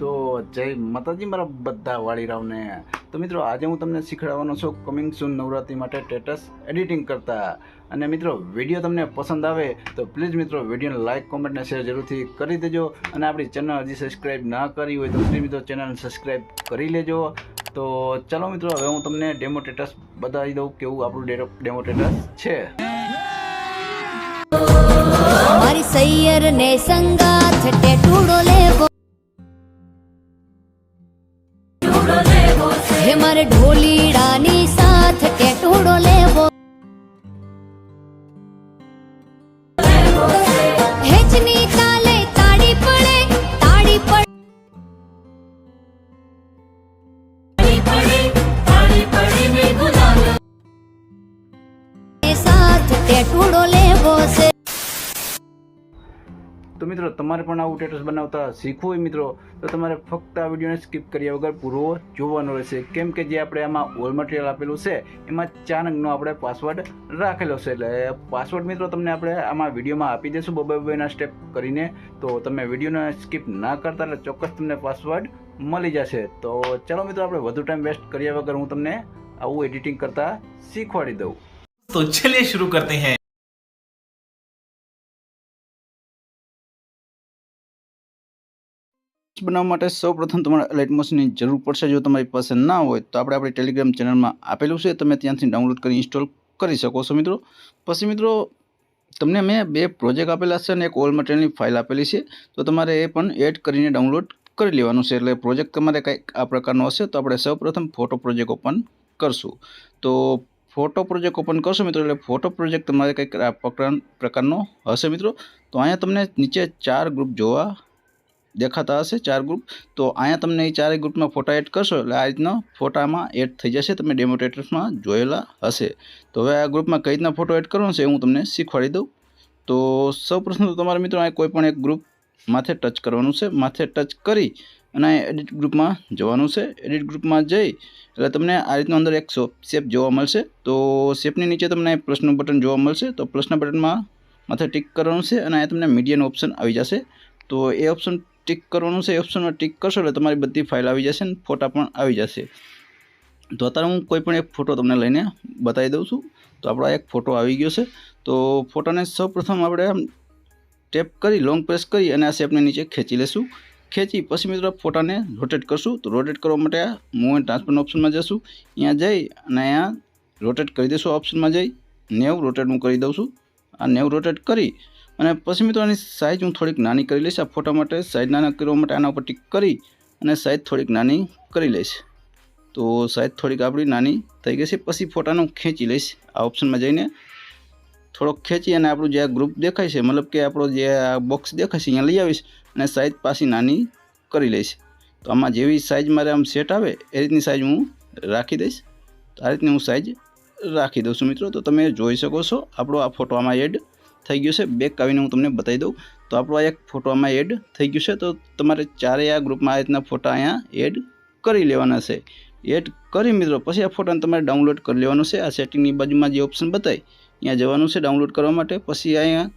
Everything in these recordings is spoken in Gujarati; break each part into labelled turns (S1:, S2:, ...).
S1: તો જય માતાજી મારા બધા વાળીરાવને તો મિત્રો, આજે હું તમને શીખવાડવાનો છું કમિંગ સૂન નવરાત્રી માટે સ્ટેટસ એડિટિંગ કરતા. અને મિત્રો વીડિયો તમને પસંદ આવે તો પ્લીઝ મિત્રો વિડીયોને લાઇક કોમેન્ટ ને શેર જરૂરથી કરી દેજો. અને આપણી ચેનલ હજી સબસ્ક્રાઈબ ના કરી હોય તો પ્લીઝ મિત્રો ચેનલ સબસ્ક્રાઈબ કરી લેજો. તો ચાલો મિત્રો, હવે હું તમને ડેમો સ્ટેટસ બતાવી દઉં કેવું આપણું ડેમો સ્ટેટસ છે.
S2: મારી સૈયર ને સંગાથ ટેટુડો લેવો મારે ઢોલીડાની સાથ ટેટુડો લેવો. હેચની તાલે તાડી પડે તાડી પડે. સાથ ટેટુડો લેવો છે.
S1: મિત્રો, તમારે પણ આવું ટેટસ બનાવતા શીખવું હોય મિત્રો, તો તમારે ફક્ત આ વિડીયોને સ્કીપ કર્યા વગર પૂરો જોવાનો રહેશે. કેમ કે જે આપણે આમાં ઓલ મટીરિયલ આપેલું છે, એમાં ચાર અંકનો આપણે પાસવર્ડ રાખેલો છે. એટલે પાસવર્ડ મિત્રો, તમને આપણે આમાં વિડીયોમાં આપી દઈશું બબે બબેના સ્ટેપ કરીને. તો તમે વિડીયોને સ્કીપ ના કરતા એટલે ચોક્કસ તમને પાસવર્ડ મળી જશે. તો ચાલો મિત્રો, આપણે વધુ ટાઈમ વેસ્ટ કર્યા વગર હું તમને આવું એડિટિંગ કરતા શીખવાડી દઉં.
S3: તો ચલિए શરૂ કરતે હૈ.
S1: બનાવવા માટે સૌપ્રથમ તમારે લાઇટમોસની જરૂર પડશે. જો તમારી પાસે ના હોય તો આપણે આપણી ટેલિગ્રામ ચેનલમાં આપેલું છે. તમે ત્યાંથી ડાઉનલોડ કરી ઇન્સ્ટોલ કરી શકો છો મિત્રો. પછી મિત્રો, તમને મેં બે પ્રોજેક્ટ આપેલા છે અને એક ઓલ મટીરિયલની ફાઇલ આપેલી છે. તો તમારે એ પણ એડ કરીને ડાઉનલોડ કરી લેવાનું છે. એટલે પ્રોજેક્ટ તમારે કંઈક આ પ્રકારનો હશે તો આપણે સૌપ્રથમ ફોટો પ્રોજેક્ટ ઓપન કરશું. તો ફોટો પ્રોજેક્ટ ઓપન કરશો મિત્રો, એટલે ફોટો પ્રોજેક્ટ તમારે કંઈક આ પ્રકાર- પ્રકારનો હશે મિત્રો. તો અહીંયા તમને નીચે ચાર ગ્રુપ જોવા દેખાતા હશે ચાર ગ્રુપ તો અહીંયા તમને એ ચારેય ગ્રુપમાં ફોટા એડ કરશો એટલે આ રીતના ફોટામાં એડ થઈ જશે. તમે ડેમોટેટર્સમાં જોયેલા હશે. તો હવે આ ગ્રુપમાં કઈ રીતના ફોટો એડ કરવાનો છે હું તમને શીખવાડી દઉં. તો સૌપ્રથમ તો તમારા મિત્રો અહીં કોઈ પણ એક ગ્રુપ માથે ટચ કરવાનું છે. માથે ટચ કરી અને એડિટ ગ્રુપમાં જવાનું છે. એડિટ ગ્રુપમાં જઈ એટલે તમને આ રીતનું અંદર એક શેપ જોવા મળશે. તો શેપની નીચે તમને પ્લસનું બટન જોવા મળશે. તો પ્લસના બટનમાં માથે ટિક કરવાનું છે અને અહીંયા તમને મીડિયાનું ઓપ્શન આવી જશે. તો એ ઓપ્શન ટિક કરવાનું છે, એ ઓપ્શનમાં ટિક કરશો એટલે તમારી બધી ફાઇલ આવી જશે અને ફોટા પણ આવી જશે. તો અત્યારે હું કોઈ પણ એક ફોટો તમને લઈને બતાવી દઉં છું. તો આપણો એક ફોટો આવી ગયો છે. તો ફોટાને સૌપ્રથમ આપણે ટેપ કરી લોંગ પ્રેસ કરી અને આ શેપને નીચે ખેંચી લેશું. ખેંચી પછી મિત્રો ફોટાને રોટેટ કરશું. તો રોટેટ કરવા માટે આ મૂવ એન્ડ ટ્રાન્સફરના ઓપ્શનમાં જશું. અહીંયા જઈ અને અહીંયા રોટેટ કરી દઈશું ઓપ્શનમાં જઈ. નેવું રોટેટ હું કરી દઉં છું. આ નેવું રોટેટ કરી અને પછી મિત્રો આની સાઇઝ હું થોડીક નાની કરી લઈશ. આ ફોટા માટે સાઇઝ નાના કરવા માટે આના ઉપર ટીક કરી અને સાઇઝ થોડીક નાની કરી લઈશ. તો સાઇઝ થોડીક આપણી નાની થઈ ગઈ છે. પછી ફોટાને ખેંચી લઈશ. આ ઓપ્શનમાં જઈને થોડોક ખેંચી અને આપણું જે આ ગ્રુપ દેખાય છે, મતલબ કે આપણો જે આ બોક્સ દેખાય છે, અહીંયા લઈ આવીશ અને સાઇઝ પાછી નાની કરી લઈશ. તો આમાં જેવી સાઇઝ મારે આમ સેટ આવે, એ રીતની સાઇઝ હું રાખી દઈશ. આ રીતની હું સાઇઝ રાખી દઉં છું મિત્રો. તો તમે જોઈ શકો છો, આપણો આ ફોટો આમાં એડ થઈ ગયું છે. બેક આવીને હું તમને બતાવી દઉં. તો આપણો આ એક ફોટો આમાં એડ થઈ ગયું છે. તો તમારે ચારેય આ ગ્રુપમાં આ રીતના ફોટા અહીંયા એડ કરી લેવાના છે. એડ કરી મિત્રો, પછી આ ફોટાને તમારે ડાઉનલોડ કરી લેવાનું છે. આ સેટિંગની બાજુમાં જે ઓપ્શન બતાવી અહીંયા જવાનું છે ડાઉનલોડ કરવા માટે. પછી અહીંયા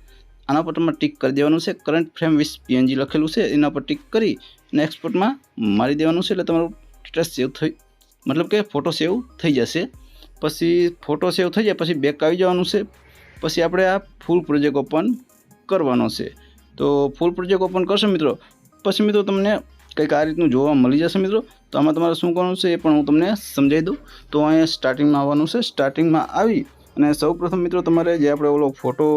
S1: આના પર તમારે ટીક કરી દેવાનું છે. કરંટ ફ્રેમ વિથ પીએનજી લખેલું છે. એના પર ટિક કરી અને એક્સપોર્ટમાં મારી દેવાનું છે. એટલે તમારું સ્ટેટસ સેવ થઈ, મતલબ કે ફોટો સેવ થઈ જશે. પછી ફોટો સેવ થઈ જાય. પછી બેક આવી જવાનું છે. પછી આપણે આ ફૂલ પ્રોજેક્ટ ઓપન કરવાનો છે. તો ફૂલ પ્રોજેક્ટ ઓપન કરશો મિત્રો? પછી મિત્રો તમને કંઈક આ રીતનું જોવા મળી જશે મિત્રો. તો આમાં તમારે શું કરવાનું છે એ પણ હું તમને સમજાવી દઉં. તો અહીંયા સ્ટાર્ટિંગમાં આવવાનું છે. સ્ટાર્ટિંગમાં આવી અને સૌપ્રથમ મિત્રો તમારે જે આપણે ઓલો ફોટો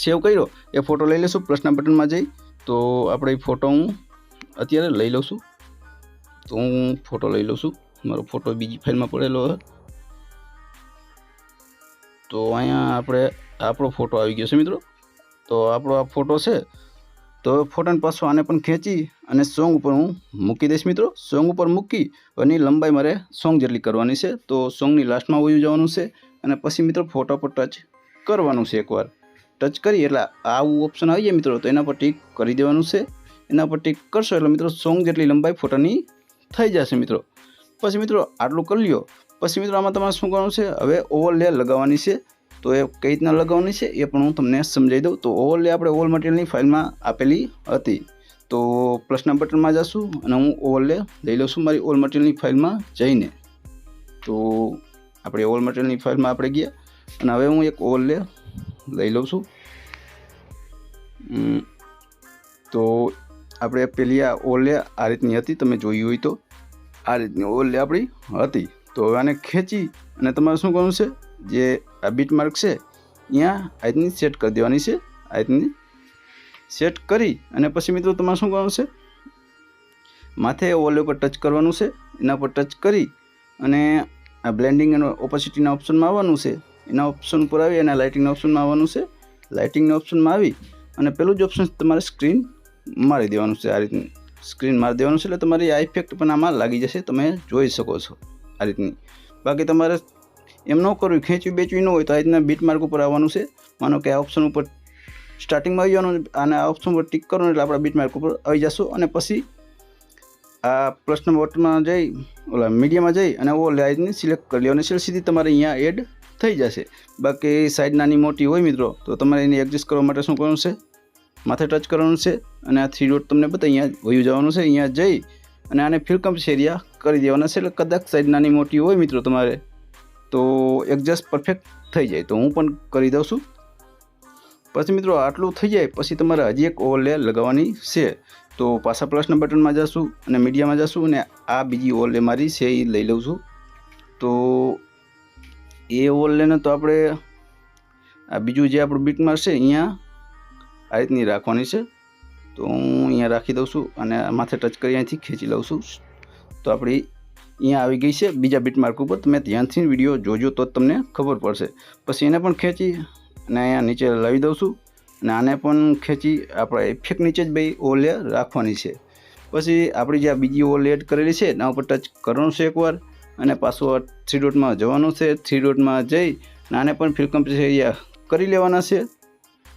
S1: સેવ કર્યો, એ ફોટો લઈ લઈશું. પ્રશ્ન બટનમાં જઈ. તો આપણે ફોટો હું અત્યારે લઈ લઉં છું. તો હું ફોટો લઈ લઉં છું. મારો ફોટો બીજી ફાઇલમાં પડેલો તો અહીંયા આપણે આપણો ફોટો આવી ગયો છે મિત્રો. તો આપણો આ ફોટો છે. તો ફોટાને પાછો આને પણ ખેંચી અને સોંગ ઉપર હું મૂકી દઈશ મિત્રો. સોંગ ઉપર મૂકી એની લંબાઈ મારે સોંગ જેટલી કરવાની છે. તો સોંગની લાસ્ટમાં વયું જવાનું છે અને પછી મિત્રો ફોટા પર ટચ કરવાનું છે એકવાર. ટચ કરી એટલે આવું ઓપ્શન આવી જાય મિત્રો. તો એના પર ટીક કરી દેવાનું છે. એના પર ટીક કરશો એટલે મિત્રો સોંગ જેટલી લંબાઈ ફોટાની થઈ જશે મિત્રો. પછી મિત્રો આટલું કરી લ્યો. પછી મિત્રો આમાં તમારે શું કરવાનું છે? હવે ઓવરલે લગાવવાની છે. તો એ કઈ રીતના લગાવવાની છે એ પણ હું તમને સમજાવી દઉં. તો ઓવરલે આપણે ઓલ મટીરિયલની ફાઇલમાં આપેલી હતી. તો પ્લસના બટનમાં જશું અને હું ઓવરલે લઈ લઉં છું મારી ઓલ મટીરિયલની ફાઇલમાં જઈને. તો આપણે ઓલ મટીરિયલની ફાઇલમાં આપણે ગયા અને હવે હું એક ઓવરલે લઈ લઉં છું. તો આપણે પેલી આ ઓલે આ રીતની હતી, તમે જોઈ હોય તો. આ રીતની ઓલે આપણી હતી. તો હવે આને ખેંચી અને તમારે શું કરવું છે? જે આ બીટ માર્ક છે અહીંયા આ રીતની સેટ કરી દેવાની છે. આ રીતની સેટ કરી અને પછી મિત્રો તમારે શું કરવાનું છે? માથે ઓલે ઉપર ટચ કરવાનું છે. એના ઉપર ટચ કરી અને આ બ્લેન્ડિંગ અને ઓપોસિટીના ઓપ્શનમાં આવવાનું છે. એના ઓપ્શન ઉપર આવી અને લાઇટિંગના ઓપ્શનમાં આવવાનું છે. લાઇટિંગના ઓપ્શનમાં આવી અને પેલું જ ઓપ્શન તમારે સ્ક્રીન મારી દેવાનું છે. આ રીતની સ્ક્રીન મારી દેવાનું છે. એટલે તમારી આ ઇફેક્ટ પણ આમાં લાગી જશે. તમે જોઈ શકો છો. આ રીતની. બાકી તમારે એમ ન કરવું, ખેંચવી બેચવી ન હોય તો આ રીતના બીટ માર્ક ઉપર આવવાનું છે. માનો કે આ ઓપ્શન ઉપર સ્ટાર્ટિંગમાં આવી જવાનું, અને આ ઓપ્શન ઉપર ટિક કરવાનું એટલે આપણા બીટ માર્ક ઉપર આવી જશો. અને પછી આ પ્લસના બટનમાં જઈ, ઓલા મીડિયામાં જઈ અને ઓ લાઇટની સિલેક્ટ કરી લો અને સીધી તમારે અહીંયા એડ થઈ જશે. બાકી સાઈડ નાની મોટી હોય મિત્રો, તો તમારે એને એડજસ્ટ કરવા માટે શું કરવાનું છે? માથે ટચ કરવાનું છે અને આ થ્રી ડોટ તમને બધા અહીંયા વયું જવાનું છે, અહીંયા જઈ અને આને ફિલકમ્સ એરિયા કરી દેવાના છે. એટલે કદાચ સાઈડ નાની મોટી હોય મિત્રો તમારે, તો એડજસ્ટ પરફેક્ટ થઈ જાય. તો હું પણ કરી દઉં છું. પછી મિત્રો આટલું થઈ જાય, પછી તમારે હજી એક ઓવરલે લગાવવાની છે. તો પાછા પ્લસના બટનમાં જશું અને મીડિયામાં જશું અને આ બીજી ઓવરલે મારી છે, એ લઈ લઉં છું. તો એ ઓવરલેને તો આપણે, આ બીજું જે આપણું બીટમાર છે, અહીંયા આ રીતની રાખવાની છે. તો હું અહીંયા રાખી દઉં છું અને માથે ટચ કરી અહીંથી ખેંચી લઉં છું. તો આપણી અહીંયા આવી ગઈ છે બીજા બીટ માર્ક ઉપર. તમે ધ્યાનથી વીડિયો જોજો તો તમને ખબર પડશે. પછી એને પણ ખેંચી અને અહીંયા નીચે લાવી દઉં છું. અને આને પણ ખેંચી આપણે ઇફેક્ટ નીચે જ ભાઈ ઓલે રાખવાની છે. પછી આપણી જે બીજી ઓલ એડ કરેલી છે એના ઉપર ટચ કરવાનું છે એકવાર. અને પાછું થ્રી ડોટમાં જવાનું છે. થ્રી ડોટમાં જઈ અને આને પણ ફિલ્કમ એરિયા કરી લેવાના છે.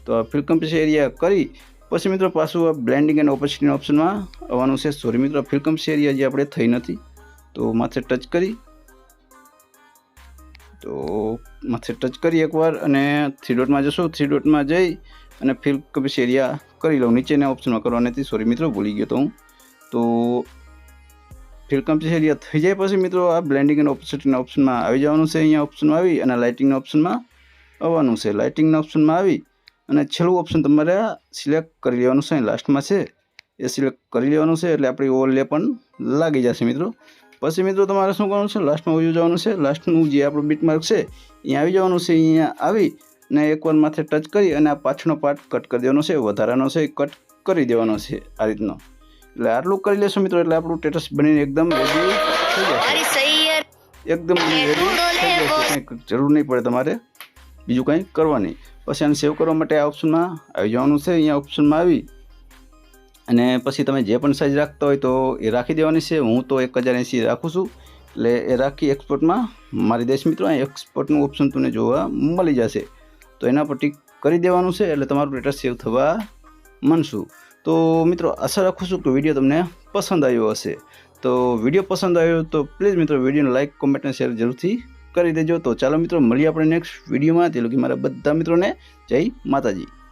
S1: તો ફિલ્ડ ફિલ્કમ એરિયા કરી પછી મિત્રો પાછું આ બ્લેન્ડિંગ એન્ડ ઓપોસિટીના ઓપ્શનમાં આવવાનું છે. સોરી મિત્રો, ફિલ્કમ એરિયા જે આપણે થઈ નથી. તો માથે ટચ કરી. તો માથે ટચ કરી એકવાર અને થ્રી ડોટમાં જશો. થ્રી ડોટમાં જઈ અને ફિલ એરિયા કરી લઉં. નીચેના ઓપ્શનમાં કરવાની સોરી મિત્રો, ભૂલી ગયો તો હું. તો ફિલ એરિયા થઈ જાય પછી મિત્રો આ બ્લેન્ડિંગ એન્ડ ઓપોસિટીના ઓપ્શનમાં આવી જવાનું છે. અહીંયા ઓપ્શનમાં આવી અને લાઇટિંગના ઓપ્શનમાં આવવાનું છે. લાઇટિંગના ઓપ્શનમાં આવી અને છેલ્લું ઓપ્શન તમારે સિલેક્ટ કરી લેવાનું છે. લાસ્ટમાં છે. એ સિલેક્ટ કરી લેવાનું છે એટલે આપણી ઓવરલે પણ લાગી જશે મિત્રો. પછી મિત્રો તમારે શું કરવાનું છે? લાસ્ટમાં આવી જવાનું છે. લાસ્ટનું જે આપણું બીટમાર્ક છે અહીંયા આવી જવાનું છે. અહીંયા આવી ને એકવાર માથે ટચ કરી અને આ પાછળનો પાર્ટ કટ કરી દેવાનો છે. વધારાનો છે કટ કરી દેવાનો છે આ રીતનો. એટલે આટલું કરી લેશો મિત્રો એટલે આપણું સ્ટેટસ બનીને એકદમ રેડી થઈ જશે. એકદમ રેડી થઈ જશે. કંઈ જરૂર નહીં પડે તમારે બીજું કંઈ કરવાની. પછી આને સેવ કરવા માટે આ ઓપ્શનમાં આવી જવાનું છે, અહીંયા ઓપ્શનમાં આવી. અને પછી તમે જે પણ સાઇઝ રાખતા હોય તો એ રાખી દેવાની છે. હું તો એક હજાર એંસી રાખું છું. એટલે એ રાખી એક્સપોર્ટમાં મારી દેશ મિત્રો એક્સપોર્ટનું ઓપ્શન તમને જોવા મળી જશે. તો એના પર ટીક કરી દેવાનું છે, એટલે તમારું ડેટા સેવ થવા મનશું તો મિત્રો, આશા રાખું છું કે વીડિયો તમને પસંદ આવ્યો હશે. તો વીડિયો પસંદ આવ્યો તો પ્લીઝ મિત્રો વિડીયોને લાઇક કોમેન્ટ અને શેર જરૂરથી કરી દેજો. તો ચાલો મિત્રો, મળીએ આપણે નેક્સ્ટ વિડીયોમાં તે લોકો મારા બધા મિત્રોને. જય માતાજી.